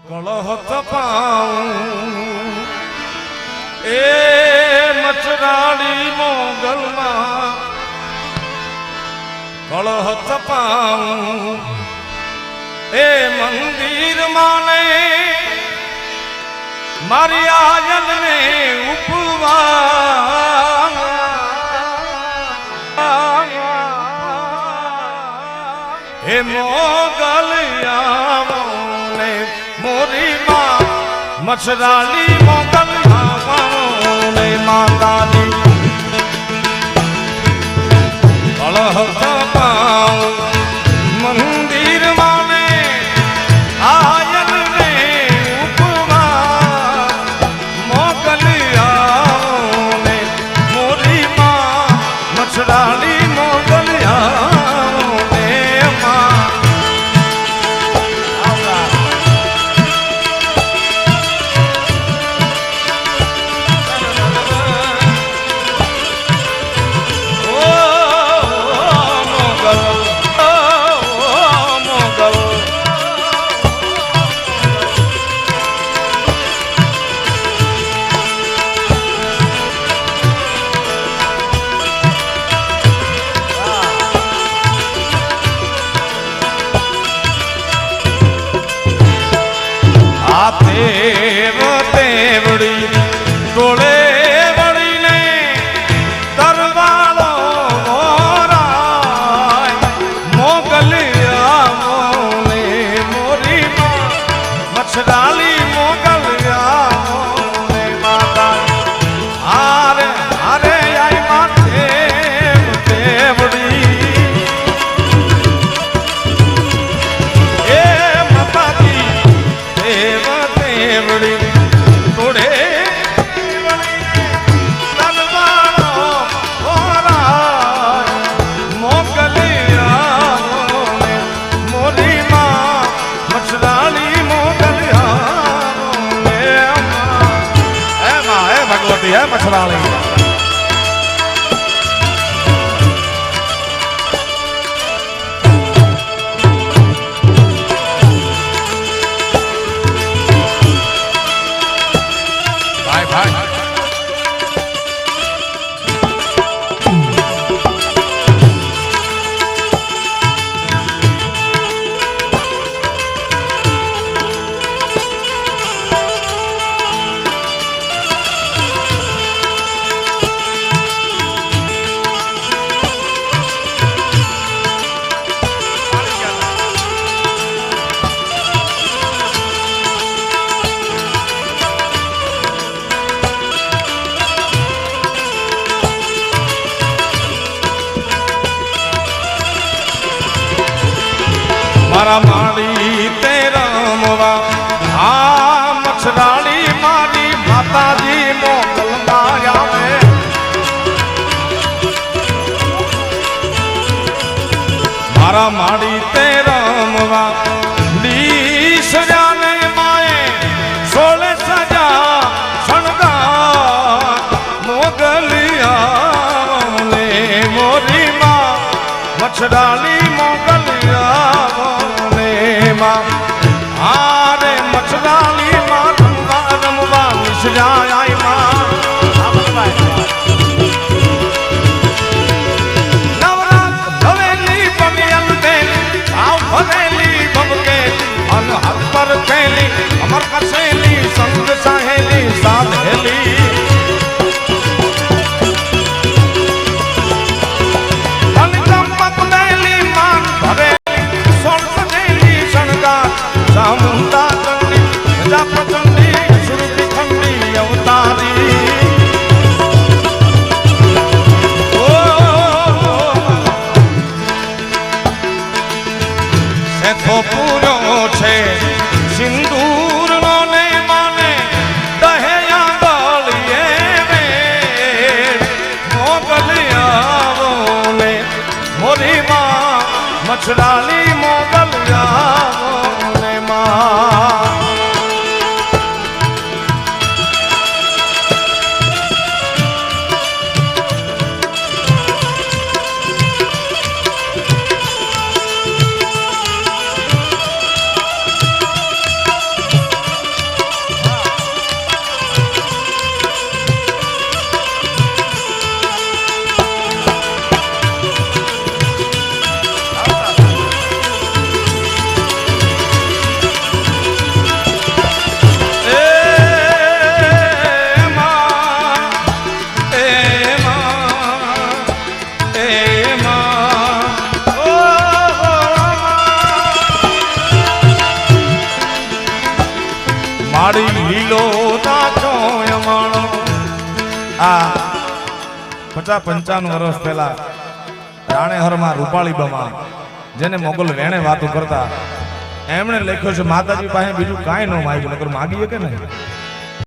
કળહ તપાઉં એ મચરાડી મોગલમાં કળહ તપાઉં એ મંદિર માને મારી આજનને ઉપવા હે મોગલ આવ ગોરીમાં મસરાની મોગલ રે માતાની અળહ આપે Bye. મારા માળી તે રમવા. આ મછરાળી મારી માતાજી મોકલમાયા મે મારા માળી તે રમવા. લી સજાને માએ સોળે સજા શણગા મોગલિયા માં સસરાલી પચાસ પંચાવન વર્ષ પહેલા રાણેહરમાં બમા જેને મોગલ વેણે વાતો કરતા, એમણે લખ્યો છે, માતાજી પાસે બીજું કાંઈ ન માગ્યું, નકર માગીએ કે નહીં?